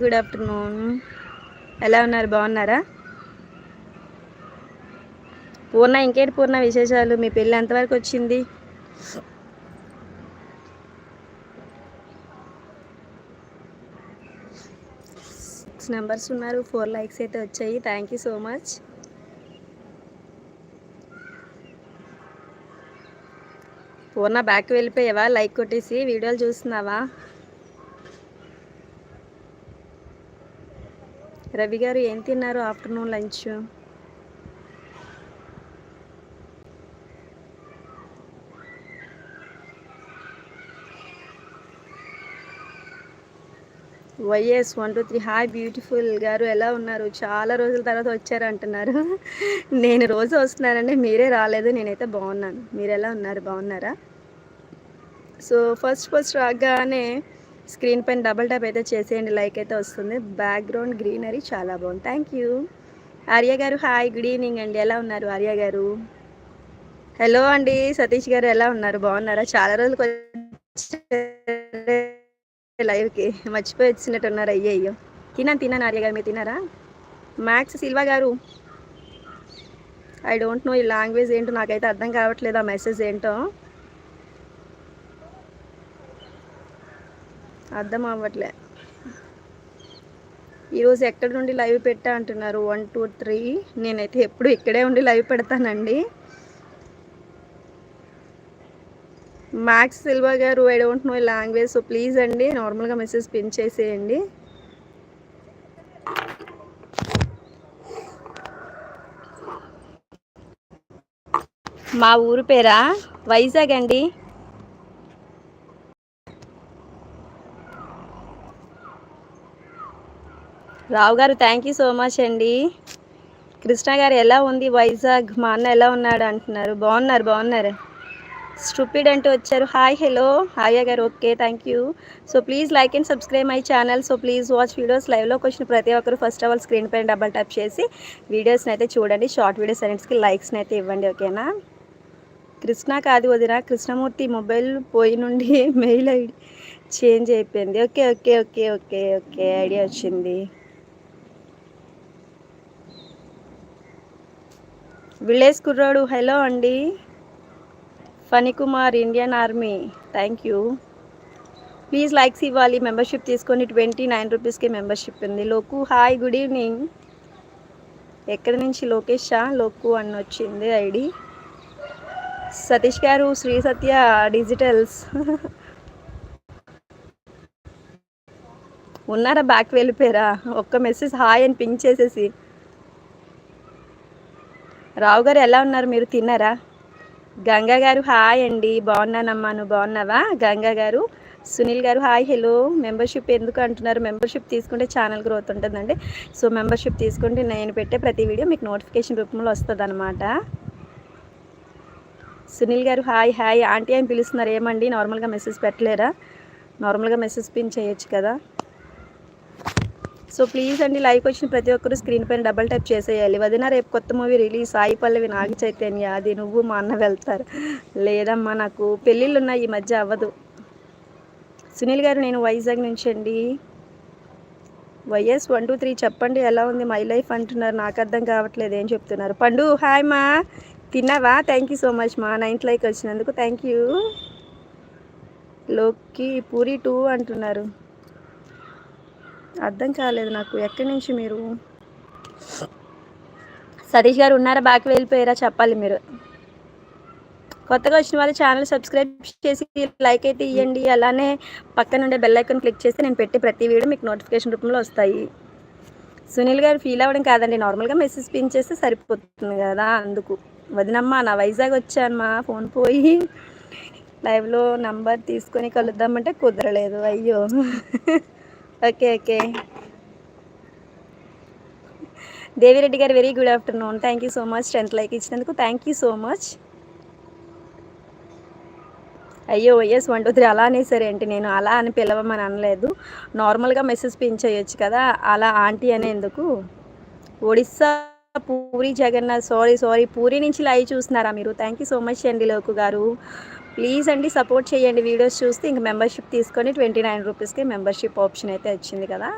Good afternoon ఎలా ఉన్నారు? బాగున్నారా? పూర్ణ ఇంకేంటి పూర్ణ విశేషాలు? మీ పెళ్ళి ఎంతవరకు వచ్చింది? సిక్స్ నెంబర్స్ ఉన్నారు. ఫోర్ లైక్స్ అయితే వచ్చాయి. Thank you so much Purna back వెళ్ళిపోయావా? Like కొట్టేసి వీడియోలు చూస్తున్నావా? రవి గారు ఏం తిన్నారు afternoon lunch? YS one two three hi beautiful గారు ఎలా ఉన్నారు? చాలా రోజుల తర్వాత వచ్చారు అంటున్నారు. నేను రోజు వస్తున్నానండి మీరే రాలేదు నేనైతే బాగున్నాను. మీరు ఎలా ఉన్నారు? బాగున్నారా? సో ఫస్ట్ ఫస్ట్ రాగానే స్క్రీన్ పైన డబల్ ట్యాప్ అయితే చేసేయండి. లైక్ అయితే వస్తుంది. బ్యాక్గ్రౌండ్ గ్రీనరీ చాలా బాగుంది. థ్యాంక్ యూ ఆర్య గారు హాయ్. గుడ్ ఈవినింగ్ అండి. ఎలా ఉన్నారు ఆర్య గారు? హలో అండి. సతీష్ గారు ఎలా ఉన్నారు? బాగున్నారా? చాలా రోజులకు లైవ్కి మర్చిపోయి వచ్చినట్టున్నారు. అయ్యో అయ్యో. తిన్నాను తిన్నాను ఆర్య గారు. మీరు తిన్నారా? మ్యాక్స్ సిల్వా గారు. ఐ డోంట్ నో ఈ లాంగ్వేజ్ ఏంటో నాకైతే అర్థం కావట్లేదు. ఆ మెసేజ్ ఏంటో. అర్థం అవ్వట్లే ఈరోజు ఎక్కడి నుండి లైవ్ పెట్టా అంటున్నారు? One two three. నేనైతే ఎప్పుడు ఇక్కడే ఉండి లైవ్ పెడతానండి. మ్యాక్స్ సిల్వా గారు I don't know language so please అండి నార్మల్గా మెసేజ్ పిన్ చేసేయండి. మా ఊరు పేరా? వైజాగ్ అండి. రావు గారు థ్యాంక్ యూ సో మచ్ అండి. కృష్ణ గారు ఎలా ఉంది వైజాగ్? మా అన్న ఎలా ఉన్నాడు అంటున్నారు. బాగున్నారు బాగున్నారు. స్టూపిడ్ అంటూ వచ్చారు. హాయ్ హలో హాయ్ గారు okay thank you so please like and subscribe my channel so please watch videos లైవ్లోకి వచ్చిన ప్రతి ఒక్కరు ఫస్ట్ ఆఫ్ ఆల్ స్క్రీన్ పైన డబల్ టైప్ చేసి వీడియోస్ని అయితే చూడండి. షార్ట్ వీడియోస్ అన్నిటికి లైక్స్ని అయితే ఇవ్వండి ఓకేనా కృష్ణ కాదు వదిన కృష్ణమూర్తి మొబైల్ పోయి నుండి మెయిల్ ఐడి చేంజ్ అయిపోయింది. Okay okay okay okay okay idea వచ్చింది. విలేజ్ కుర్రాడు హలో అండి. Phanikumar Indian army. Thank you. Please likes ఇవ్వాలి మెంబర్షిప్ తీసుకొని ట్వంటీ నైన్ రూపీస్కి మెంబర్షిప్ ఉంది. Loku hi good evening. ఎక్కడి నుంచి లోకేషా? లోకు అని వచ్చింది ఐడి. సతీష్ గారు శ్రీ సత్య డిజిటల్స్. ఉన్నారా? బ్యాక్ వెళ్ళిపోయారా? ఒక్క మెసేజ్ హాయ్ అని పింక్ చేసేసి. రావు గారు ఎలా ఉన్నారు? మీరు తిన్నారా? గంగా గారు హాయ్ అండి. బాగున్నానమ్మా. నువ్వు బాగున్నావా? గంగా గారు సునీల్ గారు హాయ్ హలో. మెంబర్షిప్ ఎందుకు అంటున్నారు? మెంబర్షిప్ తీసుకుంటే ఛానల్ గ్రోత్ ఉంటుందండి. సో మెంబర్షిప్ తీసుకుంటే నేను పెట్టే ప్రతి వీడియో మీకు నోటిఫికేషన్ రూపంలో వస్తుంది అనమాట సునీల్ గారు హాయ్ హాయ్. ఆంటీ అని పిలుస్తున్నారు? ఏమండి? నార్మల్గా మెసేజ్ పెట్టలేరా? నార్మల్గా మెసేజ్ పిన్ చేయొచ్చు కదా. సో ప్లీజ్ అండి లైక్ వచ్చిన ప్రతి ఒక్కరు స్క్రీన్ పైన డబల్ టైప్ చేసేయాలి. వదిన రేపు కొత్త మూవీ రిలీజ్ సాయి పల్లవి నాగ చైతన్య అది నువ్వు మా అన్న వెళ్తారు. లేదమ్మా నాకు పెళ్ళిళ్ళు ఉన్నాయి ఈ మధ్య అవ్వదు. సునీల్ గారు నేను వైజాగ్ నుంచి అండి. వైఎస్ వన్ టూ త్రీ చెప్పండి ఎలా ఉంది మై లైఫ్ అంటున్నారు. నాకు అర్థం కావట్లేదు ఏం చెప్తున్నారు. పండు హాయ్ మా. తిన్నావా? థ్యాంక్ యూ సో మచ్ మా. నైన్త్ లైక్ వచ్చినందుకు థ్యాంక్ యూ లోకి పూరి టూ అంటున్నారు. అర్థం కాలేదు నాకు. ఎక్కడి నుంచి మీరు? సతీష్ గారు ఉన్నారా? బాకి వెళ్ళిపోయారా? చెప్పాలి మీరు. కొత్తగా వచ్చిన వాళ్ళు ఛానల్ సబ్స్క్రైబ్ చేసి లైక్ అయితే ఇవ్వండి అలానే పక్కన ఉండే బెల్ ఐకాన్ క్లిక్ చేస్తే నేను పెట్టే ప్రతి వీడియో మీకు నోటిఫికేషన్ రూపంలో వస్తాయి. సునీల్ గారు ఫీల్ అవ్వడం కాదండి. నార్మల్గా మెసేజ్ పిన్ చేస్తే సరిపోతుంది కదా అందుకు. వదినమ్మా నా వైజాగ్ వచ్చానమ్మా. ఫోన్ పోయి లైవ్లో నంబర్ తీసుకొని కలుద్దామంటే కుదరలేదు. అయ్యో. Okay okay. దేవిరెడ్డి గారు very good afternoon. Thank you so much tenth like ఇచ్చినందుకు థ్యాంక్ యూ సో మచ్ అయ్యో వైఎస్ వన్ టూ త్రీ అలా అనేసరి నేను అలా అని పిలవమని అనలేదు. నార్మల్గా మెసేజ్ పిన్ చేయొచ్చు కదా? అలా ఆంటీ అనేందుకు. ఒడిస్సా పూరి జగన్నాథ్ సారీ సారీ పూరి నుంచి లైవ్ చూస్తున్నారా మీరు? థ్యాంక్ యూ సో మచ్ అండి లోకు గారు. ప్లీజ్ అండి సపోర్ట్ చేయండి వీడియోస్ చూస్తే ఇంక మెంబర్షిప్ తీసుకొని ట్వంటీ నైన్ రూపీస్కి మెంబర్షిప్ ఆప్షన్ అయితే వచ్చింది కదా.